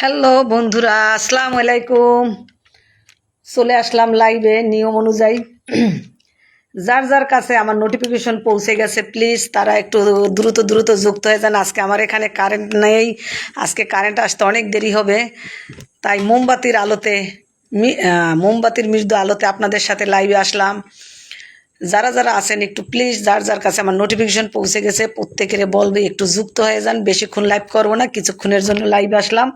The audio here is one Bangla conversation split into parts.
হ্যালো বন্ধুরা, আসসালামু আলাইকুম। চলে আসলাম লাইভে নিয়ম অনুযায়ী। যার যার কাছে আমার নোটিফিকেশন পৌঁছে গেছে প্লিজ তারা একটু দ্রুত দ্রুত যুক্ত হয়ে যান। আজকে আমার এখানে কারেন্ট নেই। আজকে কারেন্ট আসতে অনেক দেরি হবে। তাই মোমবাতির আলোতে মোমবাতির মৃদু আলোতে আপনাদের সাথে লাইভে আসলাম। যারা যারা আছেন, একটু প্লিজ যার যার কাছে আমার নোটিফিকেশন পৌঁছে গেছে, প্রত্যেকের বলবে, একটু যুক্ত হয়ে যান, বেশিক্ষণ লাইভ করব না, কিছুক্ষণের জন্য লাইভ আসলাম।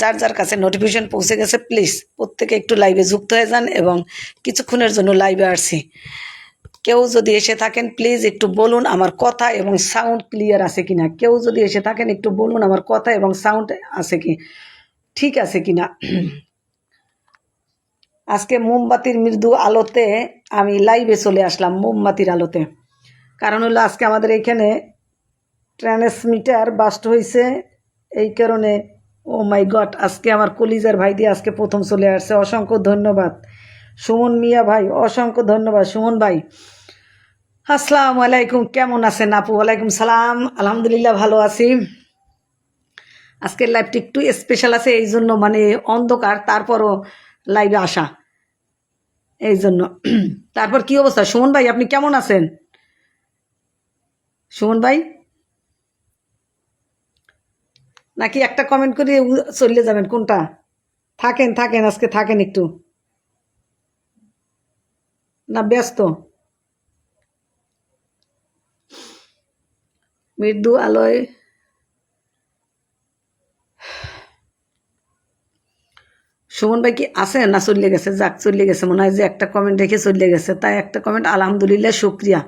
যার যার কাছে নোটিফিকেশন পৌঁছে গেছে প্লিজ প্রত্যেকে একটু লাইভে যুক্ত হয়ে যান এবং কিছুক্ষণের জন্য লাইভে আসছি কেউ যদি এসে থাকেন প্লিজ একটু বলুন আমার কথা এবং সাউন্ড ক্লিয়ার আছে কিনা। কেউ যদি এসে থাকেন, একটু বলুন আমার কথা এবং সাউন্ড আছে কি, ঠিক আছে কিনা। আজকে মোমবাতির মৃদু আলোতে আমি লাইভে চলে আসলাম, মোমবাতির আলোতে। কারণ হলো আজকে আমাদের এইখানে ট্রান্সমিটার বাস্ট হয়েছে এই কারণে ও মাই গড আজকে আমার কলিজার ভাই দিয়ে আজকে প্রথম চলে আসছে। অসংখ্য ধন্যবাদ। সুমন মিয়া ভাই, অসংখ্য ধন্যবাদ। সুমন ভাই, আসসালামু আলাইকুম। কেমন আছেন আপু? ওয়ালাইকুম সালাম। আলহামদুলিল্লাহ ভালো আছি। আজকের লাইভটি একটু স্পেশাল আছে এই জন্য মানে অন্ধকার। তারপরও লাইভে আসা। এই জন্য তারপর কি অবস্থা? সুমন ভাই, আপনি কেমন আছেন? সুমন ভাই? নাকি একটা কমেন্ট করে চলে যাবেন, কোনটা? থাকেন থাকেন, আজকে থাকেন একটু। না, ব্যস্ত। মৃদু আলোয় সুমন ভাই কি আছে না চলে গেছে? যাক, চলে গেছে। মনে হয় যে একটা কমেন্ট রেখে চলে গেছে। তাই একটা কমেন্ট আলহামদুলিল্লাহ শুক্রিয়া।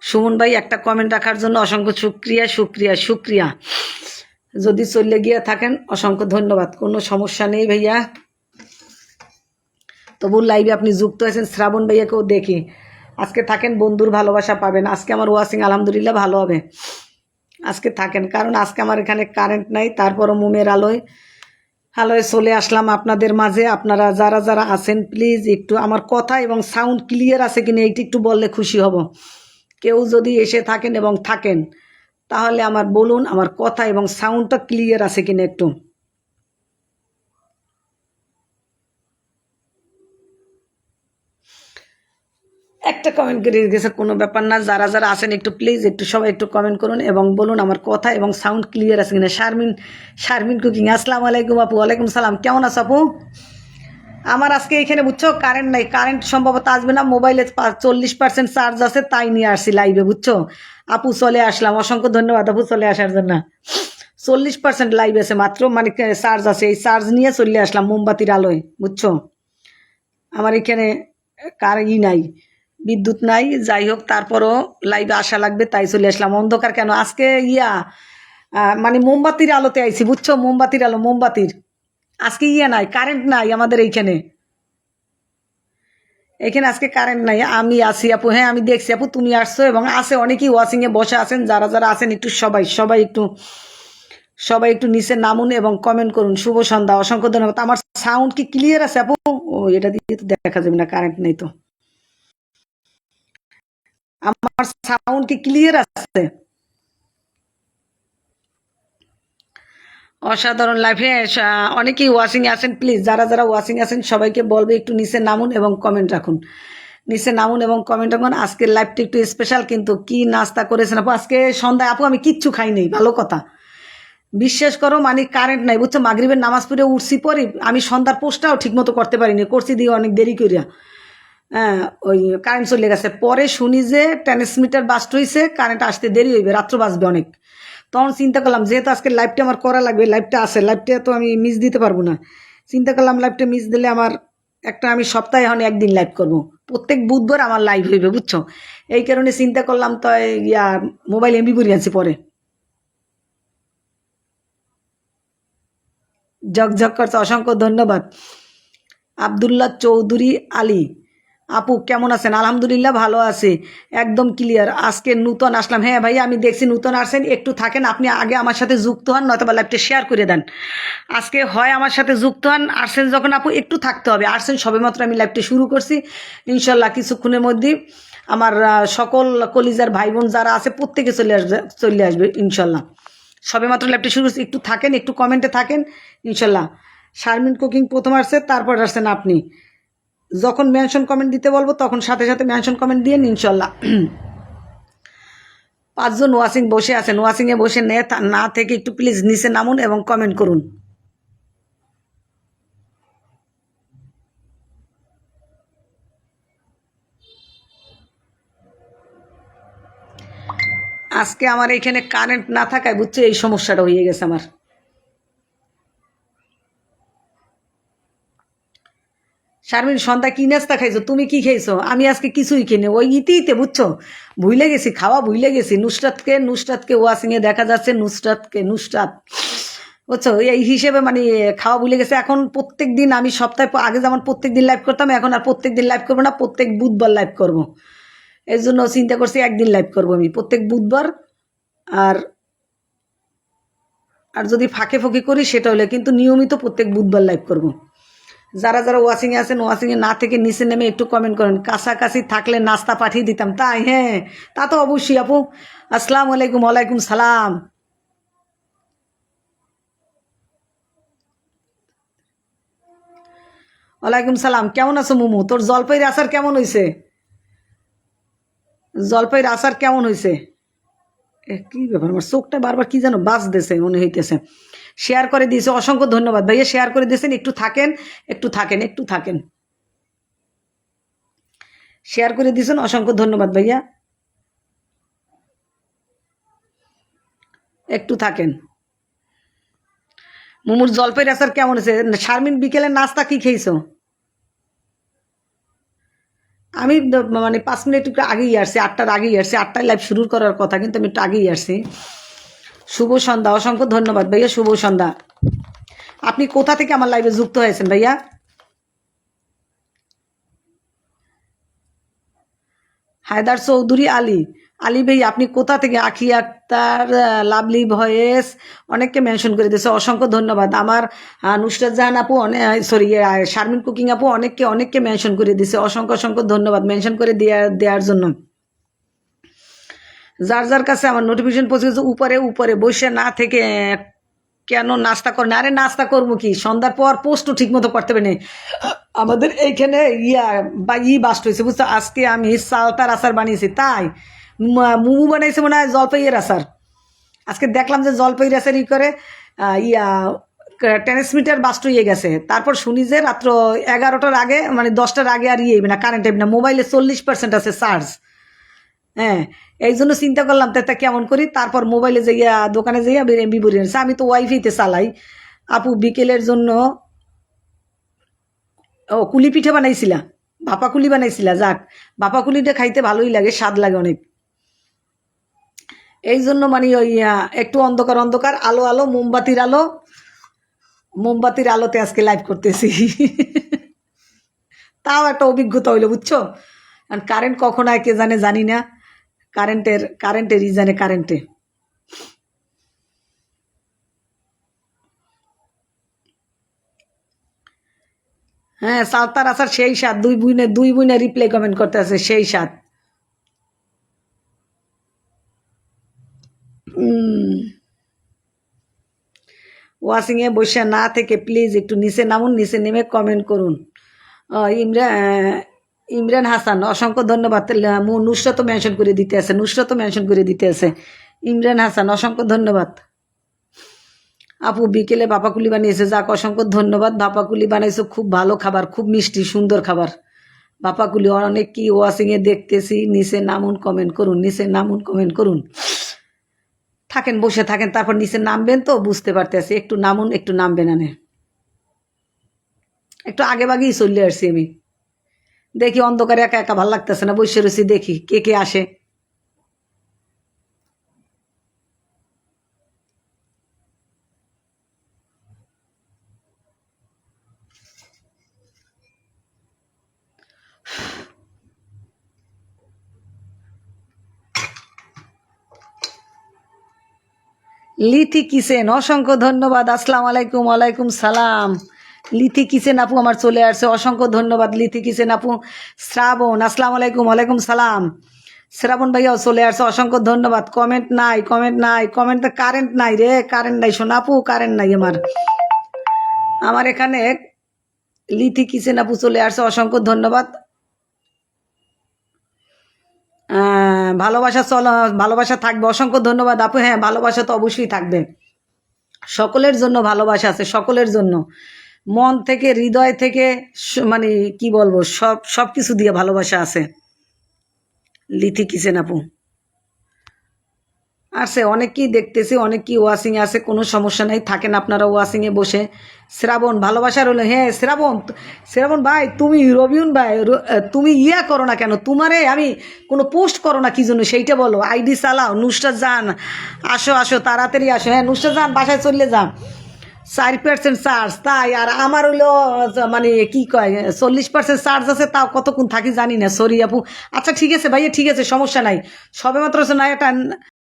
সুমন ভাই, একটা কমেন্ট রাখার জন্য অসংখ্য শুক্রিয়া শুক্রিয়া শুক্রিয়া। যদি চলে গিয়ে থাকেন, অসংখ্য ধন্যবাদ। কোনো সমস্যা নেই ভাইয়া। তবু লাইভে আপনি যুক্ত আছেন, শ্রাবণ ভাইয়াকেও দেখি। আজকে থাকেন, বন্ধুর ভালোবাসা পাবেন। আজকে আমার ওয়াশিং আলহামদুলিল্লাহ ভালো হবে। আজকে থাকেন। কারণ আজকে আমার এখানে কারেন্ট নাই, তারপরও মোমের আলোয় আলোয় চলে আসলাম আপনাদের মাঝে। আপনারা যারা যারা আছেন প্লিজ একটু আমার কথা এবং সাউন্ড ক্লিয়ার আছে কিনা এইটি একটু বললে খুশি হব। কেউ যদি এসে থাকেন এবং থাকেন, তাহলে আমার বলুন আমার কথা এবং সাউন্ডটা ক্লিয়ার আছে কিনা একটু। একটা কমেন্ট করে গেছে কোনো ব্যাপার না, যারা যারা আসেন একটু প্লিজ একটু সবাই একটু কমেন্ট করুন এবং বলুন আমার কথা এবং সাউন্ড ক্লিয়ার আছে কিনা। শারমিন শারমিন কুকিং আসসালামু আলাইকুম আপু, ওয়ালাইকুম সালাম, কেমন আছো আপু? আমার আজকে এখানে বুঝছ কারেন্ট নাই কারেন্ট সম্ভবত আসবে না মোবাইলে চল্লিশ পার্সেন্ট চার্জ আছে, তাই নিয়ে আসছি লাইভে বুঝছ? আপু চলে আসলাম, অসংখ্য ধন্যবাদ আপু চলে আসার জন্য। চল্লিশ পার্সেন্ট লাইভ আছে মাত্র মানে চার্জ আছে, এই চার্জ নিয়ে চলে আসলাম মোমবাতির আলোয়, বুঝছ? আমার এখানে কার ই নাই। বিদ্যুৎ নাই, যাই হোক, তারপরও লাইভে আসা লাগবে, তাই চলে আসলাম। অন্ধকার কেন? আজকে ইয়া মানে মোমবাতির আলোতে আইছি, বুঝছ? মোমবাতির আলো, মোমবাতির। আজকে ইয়া নাই কারেন্ট নাই আমাদের এইখানে। এখানে আজকে কারেন্ট নাই। আমি আছি, আপু। হ্যাঁ আমি দেখছি, আপু, তুমি আসছো এবং আছে, অনেকেই ওয়াশিংয়ে বসে আছেন, যারা যারা আছেন, একটু সবাই সবাই একটু সবাই একটু নিচে নামুন এবং কমেন্ট করুন। শুভ সন্ধ্যা, অসংখ্য ধন্যবাদ। আমার সাউন্ড কি ক্লিয়ার আছে, আপু? ও, এটা দিয়ে তো দেখা যাবে না কারেন্ট নেই তো। আমার সাউন্ড কি ক্লিয়ার আছে? অসাধারণ লাইফে অনেকেই ওয়াশিং আসেন প্লিজ যারা যারা ওয়াশিং আসেন সবাইকে বলবে একটু নিচে নামুন এবং কমেন্ট রাখুন। নিচে নামুন এবং কমেন্ট রাখুন। আজকের লাইফটা একটু স্পেশাল কিন্তু কি নাস্তা করেছেন আপু? আজকে সন্ধ্যায়, আপু, আমি কিচ্ছু খাই নেই, ভালো কথা। বিশ্বাস করো মানে কারেন্ট নাই, বুঝছ? মাগরিবের নামাজ পড়ে উঠছি পরে, আমি সন্ধ্যার পোস্টটাও ঠিক মতো করতে পারিনি, করছি দিয়ে অনেক দেরি করিয়া ওই কারেন্ট চলে গেছে। পরে শুনি যে ট্রান্সমিটার বাস্ট হয়েছে কারেন্ট আসতে দেরি হইবে, রাত্র বাজবে অনেক। তখন চিন্তা করলাম, যেহেতু আজকে লাইভটা আমার করা লাগবে লাইভটা আছে লাইভটা তো আমি মিস দিতে পারব না। চিন্তা করলাম লাইভটা মিস দিলে আমার একটা আমি সপ্তাহে এখন একদিন লাইভ করব। প্রত্যেক বুধবার আমার লাইভ হইবে, বুঝছ? এই কারণে চিন্তা করলাম তো ইয়া মোবাইল এমবি করে আনছি পরে। ঝকঝক করছে, অসংখ্য ধন্যবাদ। আবদুল্লাহ চৌধুরী আলী। আপু, কেমন আছেন? আলহামদুলিল্লাহ ভালো আছে। একদম ক্লিয়ার আজকে নূতন আসলাম। হ্যাঁ ভাই আমি দেখছি নূতন আসছেন। একটু থাকেন, আপনি আগে আমার সাথে যুক্ত হন, নয়তো লাইভটা শেয়ার করে দেন। আজকে হয় আমার সাথে যুক্ত হন, আসছেন যখন আপু, একটু থাকতে হবে। আসছেন সবেমাত্র আমি লাইভটা শুরু করছি। ইনশাল্লাহ কিছুক্ষণের মধ্যেই আমার সকল কলিজার ভাই বোন যারা আছে, প্রত্যেকে চলে আসবে চলে আসবে ইনশাল্লাহ সবে মাত্র লাইভটা শুরু করছি। একটু থাকেন, একটু কমেন্টে থাকেন ইনশাল্লাহ শারমিন কুকিং প্রথম আসছে, তারপর আসছেন আপনি। যখন মেনশন কমেন্ট দিতে বলব, তখন সাথে সাথে মেনশন কমেন্ট দিয়ে ইনশাল্লাহ। পাঁচজন ওয়াশিং বসে আছেন ওয়াশিংয়ে বসে নে না থেকে একটু প্লিজ নিচে নামুন এবং কমেন্ট করুন। আজকে আমার এখানে কারেন্ট না থাকায় বুঝছ, এই সমস্যাটা হয়ে গেছে আমার। শারমিন সন্ধ্যা কি নাস্তা খাইছো? তুমি কি খেয়েছো আমি আজকে কিছুই কিনে। ওই ইতে ইতে বুঝছ? ভুলে গেছি, খাওয়া ভুলে গেছি। নুসরাতকে নুসরাতকে ওয়াশিংয়ে দেখা যাচ্ছে, নুসরাতকে, নুসরাত। বুঝছ? এই হিসেবে মানে খাওয়া ভুলে গেছে। এখন প্রত্যেক দিন আমি সপ্তাহে আগে যেমন প্রত্যেক দিন লাইভ করতাম, এখন আর প্রত্যেক দিন লাইভ করব না, প্রত্যেক বুধবার লাইভ করব। এর জন্য চিন্তা করছি একদিন লাইভ করব আমি। প্রত্যেক বুধবার আর আর যদি ফাঁকে ফাঁকে করি, সেটা হলে কিন্তু নিয়মিত প্রত্যেক বুধবার লাইভ করব। যারা যারা ওয়াশিংয়ে আছেন ওয়াশিংয়ে না থেকে নিচে নেমে একটু কমেন্ট করেন। কাছাকাছি থাকলে নাস্তা পাঠিয়ে দিতাম। তাই হ্যাঁ তা তো অবশ্যই আপু। আসসালামু আলাইকুম, ওয়ালাইকুম সালাম। ওয়ালাইকুম সালাম, কেমন আছো মুমু? তোর জলপাইয়ের আচার কেমন হয়েছে জলপাইয়ের আচার কেমন হয়েছে এ, কি ব্যাপার? আমার চোখটা বারবার কি যেন বাজতেছে, মনে হইতেছে। শেয়ার করে দিয়েছে। অসংখ্য ধন্যবাদ। ভাইয়া শেয়ার করে দিয়েছেন। একটু থাকেন একটু থাকেন একটু থাকেন। শেয়ার করে দিয়েছেন। অসংখ্য ধন্যবাদ, ভাইয়া। একটু থাকেন। মুমুর জলপাই আচার কেমন আছে শারমিন, বিকেলে নাস্তা কি খেয়েছো? আমি মানে পাঁচ মিনিট একটু আগেই আসছি, আটটার আগেই আসছি। আটটায় লাইভ শুরু করার কথা, কিন্তু আমি একটু আগেই আসছি। শুভ সন্ধ্যা, অসংখ্য ধন্যবাদ। ভাইয়া, শুভ সন্ধ্যা। আপনি কোথা থেকে আমার লাইভে যুক্ত হয়েছেন, ভাইয়া? হায়দার চৌধুরী আলী। আলী ভাই, আপনি কোথা থেকে? আখি আক্তার লাভলি ভয়েস, অনেককে মেনশন করে দিয়েছে। অসংখ্য ধন্যবাদ। আমার নুসরাত জাহান আপু অনেক সরি শারমিন কুকিং আপু অনেককে অনেককে মেনশন করে দিয়েছে। অসংখ্য অসংখ্য ধন্যবাদ। মেনশন করে দেওয়া দেওয়ার জন্য। যার যার কাছে আমার নোটিফিকেশন পৌঁছে গেছে, উপরে উপরে, বসে না থেকে, কেন নাস্তা করেন আরে নাস্তা করব কি? সন্ধ্যার পর পোস্টও ঠিক মতো করতে পারি নাই। আমাদের এইখানে ইয়া, বা ই বাস্ট হয়েছে, বুঝছ? আজকে আমি সালতার আচার বানিয়েছি, তাই? মুমু বানাইছে মনে হয় জলপাইয়ের আচার। আজকে দেখলাম যে জলপাইয়ের আচার ই করে ইয়া ট্রান্সমিটার বাস্ট হয়ে গেছে। তারপর শুনি যে রাত্র এগারোটার আগে মানে দশটার আগে আর ইয়ে না কারেন্ট না মোবাইলে চল্লিশ পার্সেন্ট আছে চার্জ হ্যাঁ এই জন্য চিন্তা করলাম, তো কেমন করি? তারপর মোবাইলে যাইয়া, দোকানে যাইয়া এমবি বরি আনছে আমি তো ওয়াইফাইতে চালাই। আপু বিকেলের জন্য, ও, কুলি পিঠে বানাইছিলা। ভাপা কুলি বানাইছিলা, যাক। ভাপা কুলিটা খাইতে ভালোই লাগে, স্বাদ লাগে অনেক। এই জন্য মানে ওই একটু অন্ধকার অন্ধকার, আলো আলো, মোমবাতির আলো। মোমবাতির আলোতে আজকে লাইভ করতেছি। তাও একটা অভিজ্ঞতা হইল, বুঝছ? কারেন্ট কখন হয় কে জানে, জানি না। কারেন্টের কারেন্টের ই জানে কারেন্টে হ্যাঁ সালতার আসার সেই সাত দুই বুইনে দুই বুইনে রিপ্লাই কমেন্ট করতে আছে সেই সাত। ওয়াশিং এ বসে না থেকে প্লিজ একটু নিচে নামুন নিচে নেমে কমেন্ট করুন। আহ, ইমরান হাসান, অসংখ্য ধন্যবাদ। মু নুসরাতও মেনশন করে দিতে আছে, নুসরাতও মেনশন করে দিতে আছে। ইমরান হাসান, অসংখ্য ধন্যবাদ। আপু, বিকেলে বাপাকুলি বানিয়েছে, যাক, অসংখ্য ধন্যবাদ। বাপাকুলি বানাইছো, খুব ভালো খাবার, খুব মিষ্টি, সুন্দর খাবার। বাপাকুলি, অনেক কি ওয়াশিং এ দেখতেছি, নিচে নামুন কমেন্ট করুন, নিচে নামুন কমেন্ট করুন। থাকেন, বসে থাকেন, তারপর নিচে নামবেন তো, বুঝতে পারতেছি, একটু নামুন, একটু নামবেন আনে। একটু আগে বাগেই চলে আসছি আমি। দেখি অন্ধকারে একা একা ভালো লাগতেছে না, বসে রয়েছি দেখি কে কে আসে। লিথি কিসেন? অসংখ্য ধন্যবাদ। আসসালাম আলাইকুম আলাইকুম সালাম। লিথি কিসেন আপু আমার চলে আসছে? অসংখ্য ধন্যবাদ, লিথি কিসেন আপু। শ্রাবণ, আসসালামু আলাইকুম, ওয়ালাইকুম সালাম। শ্রাবণ ভাইয়াও চলে আসছে, অসংখ্য ধন্যবাদ। কমেন্ট নাই কমেন্ট নাই, কমেন্টে কারেন্ট নাই রে, কারেন্ট নাই শোন আপু, কারেন্ট নাই আমার। আমার এখানে লিথি কিচেন আপু চলে আসছে, অসংখ্য ধন্যবাদ। ভালোবাসা চল, ভালোবাসা থাকবে, অসংখ্য ধন্যবাদ আপু। হ্যাঁ ভালোবাসা তো অবশ্যই থাকবে। সকলের জন্য ভালোবাসা আছে, সকলের জন্য। মন থেকে, হৃদয় থেকে মানে কি বলব, সব সব কিছু দিয়ে ভালোবাসা আছে। লিথি কিচেন আপু। আছে অনেককেই দেখতেছি অনেকই ওয়াশিং আছে, কোনো সমস্যা নেই, থাকেন আপনারা ওয়াশিংয়ে বসে। শ্রাবণ, ভালোবাসার হলো হ্যাঁ শ্রাবণ শ্রাবণ ভাই, তুমি রবিউন ভাই তুমি ইয়া করো না কেন? তোমারে আমি কোনো পোস্ট করো না, কি জন্য? সেইটা বলো। আইডি চালাও, নুসরাত যান আসো আসো, তাড়াতাড়ি আসো। হ্যাঁ নুসরাত যান বাসায় চললে যান চার পার্সেন্ট চার্জ তাই আর আমার হইল মানে কি কয় চল্লিশ পার্সেন্ট চার্জ আছে, তাও কতক্ষণ থাকি জানি না সরি আপু। আচ্ছা ঠিক আছে ভাইয়া, ঠিক আছে, সমস্যা নাই। সবেমাত্র না একটা